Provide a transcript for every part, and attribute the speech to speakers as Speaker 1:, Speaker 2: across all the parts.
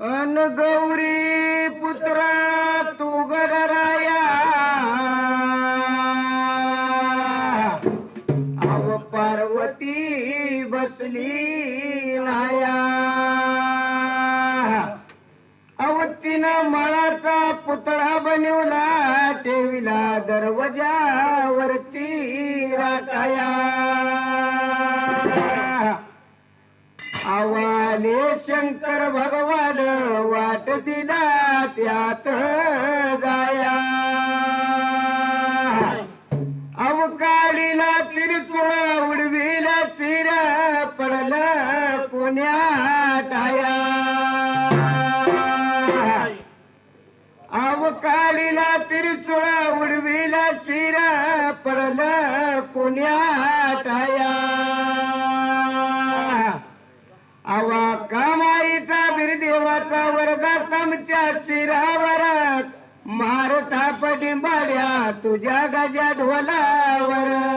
Speaker 1: अन गौरी पुत्रा तू गराया अव पार्वती बसली नाया. अवतीनं मळाचा पुतळा बनवला ठेविला दरवाजावरती राखाया. आवा आले शंकर भगवान वाट दिला त्यात जाया. अवकाळीला तिरसुळ उडवीला शिरा पडलं पुण्या टाया अवकाळीला तिरसुळ उडवीला शिरा पडलं पुण्या टाया our देवाचा वर्ग कमच्या शिरावरात. मारता माड्या तुझ्या गजा ढोलावर.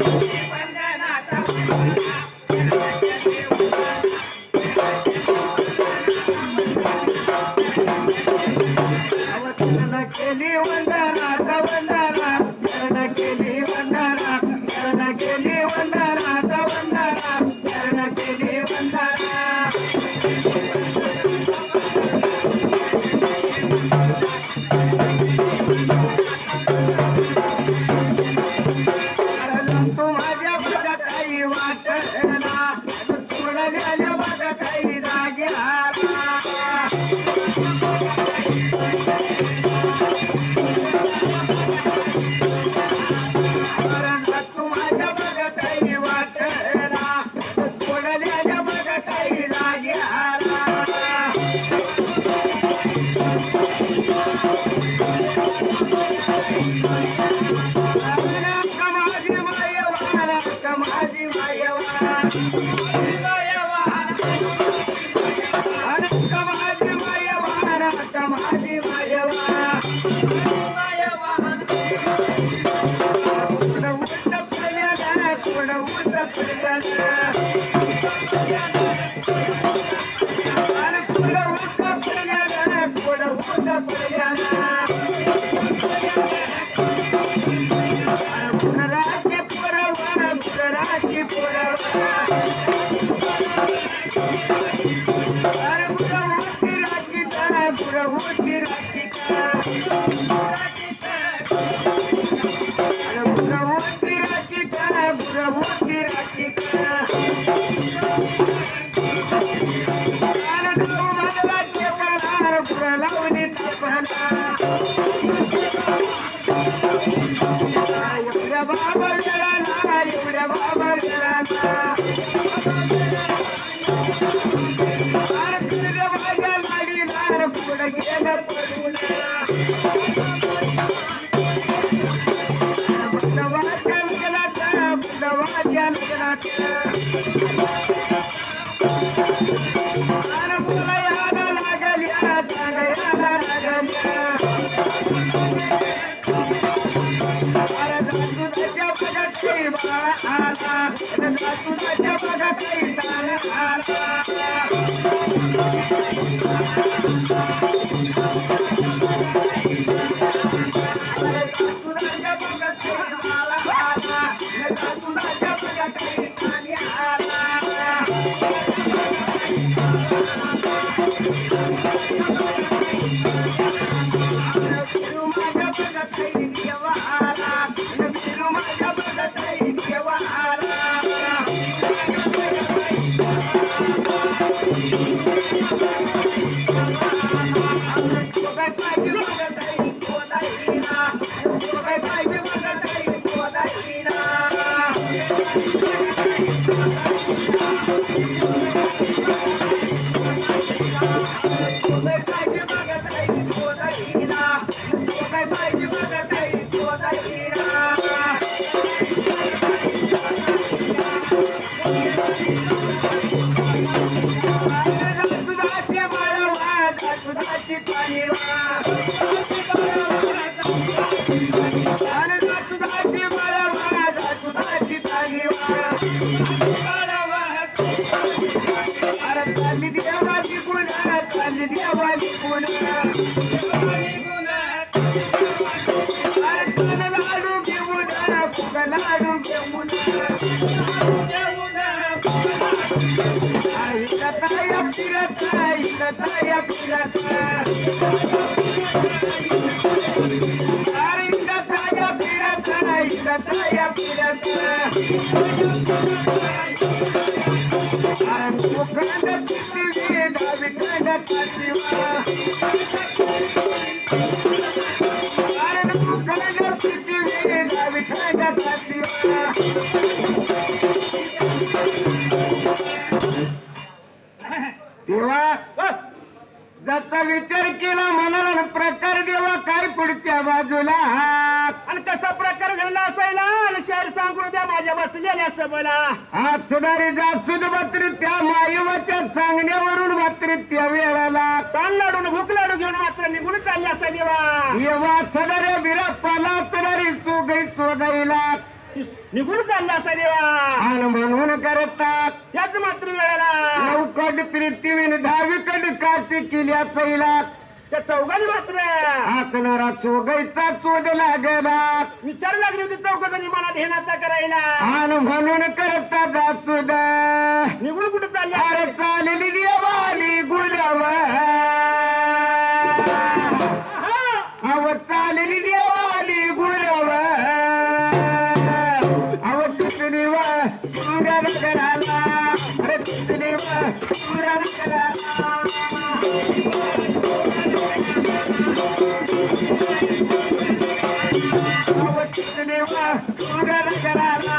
Speaker 1: Thank you. I'm gonna get a Thank you. Thank you. तेव्हा विचार केला म्हणाला प्रकार देवा काय पुढच्या बाजूला?
Speaker 2: आणि कसा प्रकार घडला असायला? आणि शहर सांगून द्या माझ्या बसलेल्या सबला
Speaker 1: हात सुधारी जात सुध मात्र त्या मायवाच्या सांगण्यावरून मात्र त्या वेळाला.
Speaker 2: ताण लाडून भूक लाडू घेऊन मात्र निघून चालले असा देवा
Speaker 1: येवा सदाऱ्या बिराप्पाला सदारी सोगई सोगाईला.
Speaker 2: निघून चालले असा देवा
Speaker 1: आन म्हणून करतात.
Speaker 2: त्याच मात्र वेळेला.
Speaker 1: नौकड पृथ्वीने दहावीकड काची केल्या पहिला.
Speaker 2: त्या चौघांनी मात्र
Speaker 1: आचणारा सोगाईचा शोध लागला.
Speaker 2: विचार लागले होते चौघांनी मला ध्यानाचा करायला.
Speaker 1: आन म्हणून करता सुद्धा
Speaker 2: निघून कुठे चालले
Speaker 1: अरे? चालली देवानी गुलाम.
Speaker 2: आहा!
Speaker 1: अव चालली देवानी गुलाम. अव किसनी व सूर्य अरे किसनी व सूर्य किसनी व सूर्य नगराला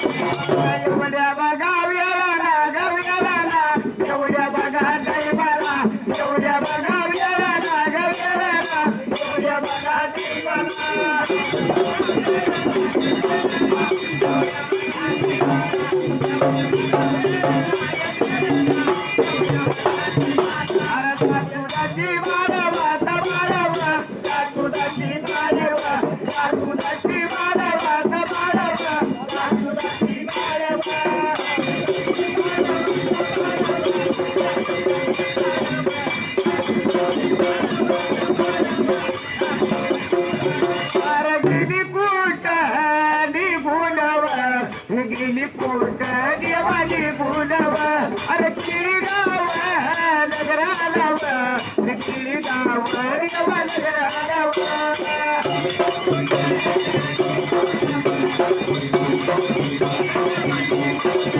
Speaker 1: एवढ्या बघा वेळाला गाव्याला एवढ्या बघा दैवाला एवढ्या बघा वेळाला गाव्याला एवढ्या बघा दैवाला. Thank you.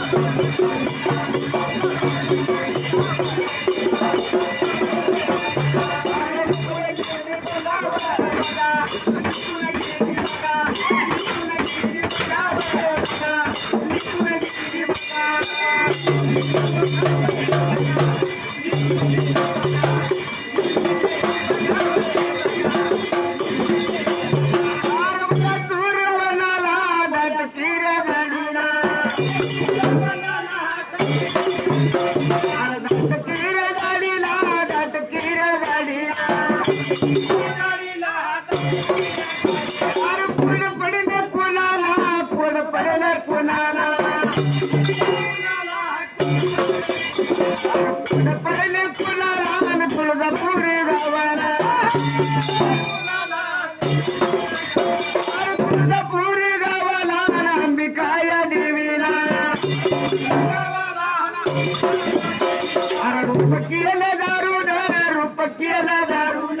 Speaker 1: Thank you. पडले कुणाला? पुढ पडले कुणाला तुळजापूर गावाला? तुळजापूर गावाला अंबिका या देवीला. रूप केलं दारुण रूप केलं दारुण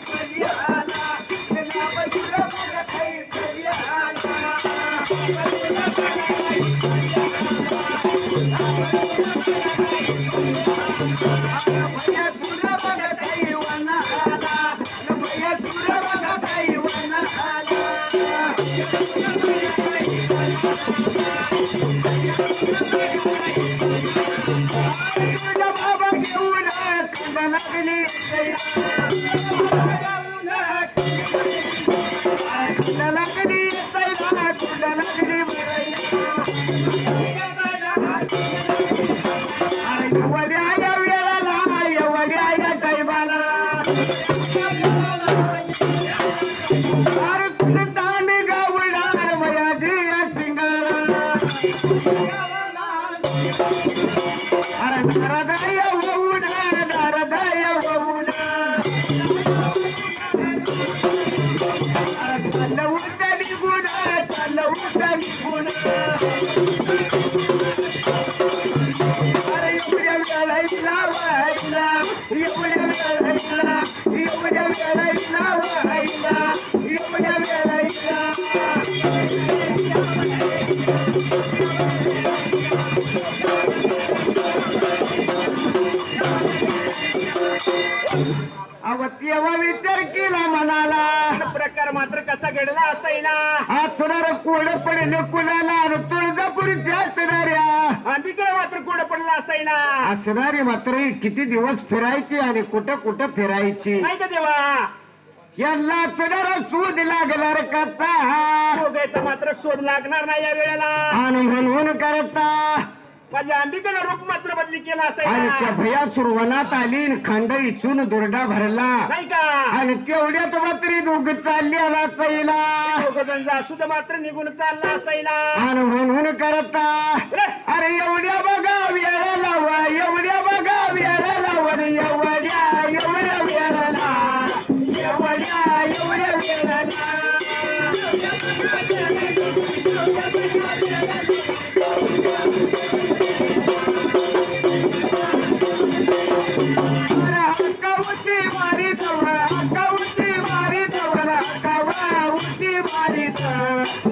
Speaker 1: कंदा लागली एवढ्या वेळायला व्हायला एवढ्या वेळायला एवढ्या वेळायला व्हायला एवढ्या वेळायला अव तेव्हा विचार केला मनाला.
Speaker 2: प्रकार मात्र कसा घडला असायला?
Speaker 1: असणार कोड पडेल कुणाला? आणि असणाऱ्या
Speaker 2: अंबिकेला मात्र कुठं पडला असायला.
Speaker 1: असणारी मात्र किती दिवस फिरायची आणि कुठं कुठं फिरायची?
Speaker 2: नाही का देवा?
Speaker 1: यांना असणारा सूद लागणार कसा?
Speaker 2: दोघांचा मात्र शोध लागणार नाही या वेळेला.
Speaker 1: आणि म्हणून करता?
Speaker 2: माझ्या अंबिकेला रूप मात्र बदली केला
Speaker 1: आणि त्या
Speaker 2: असायला
Speaker 1: भया सुरवनात आली खंड इचून दुरडा भरला.
Speaker 2: नाही का?
Speaker 1: आणि तेवढ्यात मात्र दोघ चालली आला पहिला
Speaker 2: दोघ जण सुद्धा मात्र निघून चालला असायला.
Speaker 1: आणि म्हणून करता. अरे एवढ्या बघा वेळा लावा एवढ्या बघा वेळा लावा रे एवढ्या एवढ्या वेळाला एवढ्या एवढ्या वेळाला अरे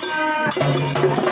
Speaker 1: Thank you.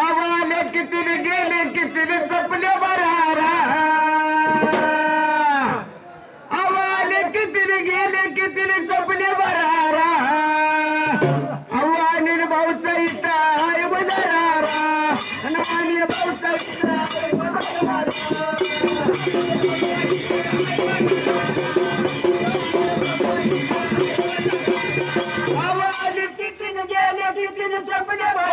Speaker 1: आवाले कितीने गेले कितीने संपले बरारा आले तिथून गेले तिथून संपले हो.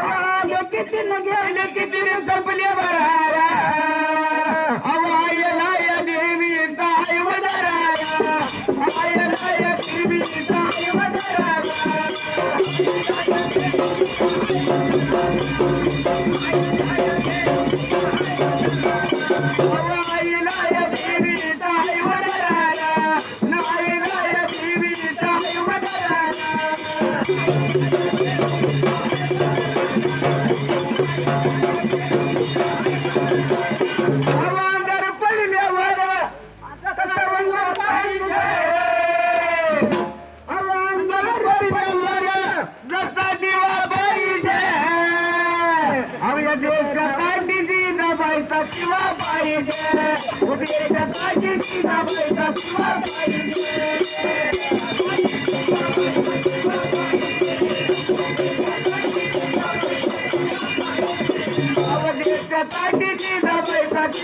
Speaker 1: आले तिथून गेले तिथून संपले बरारा आवायला या देवी ताय वदरारा आवायला या देवी ताय वदरारा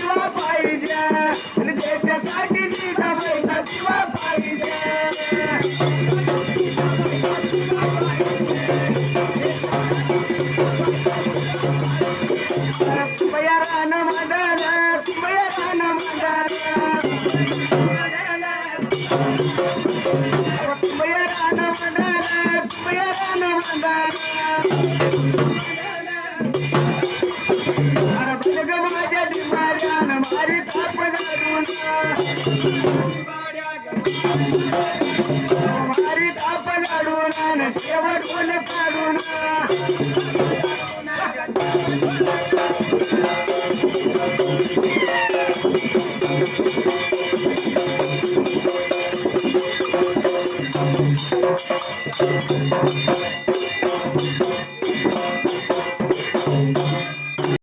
Speaker 1: Thank.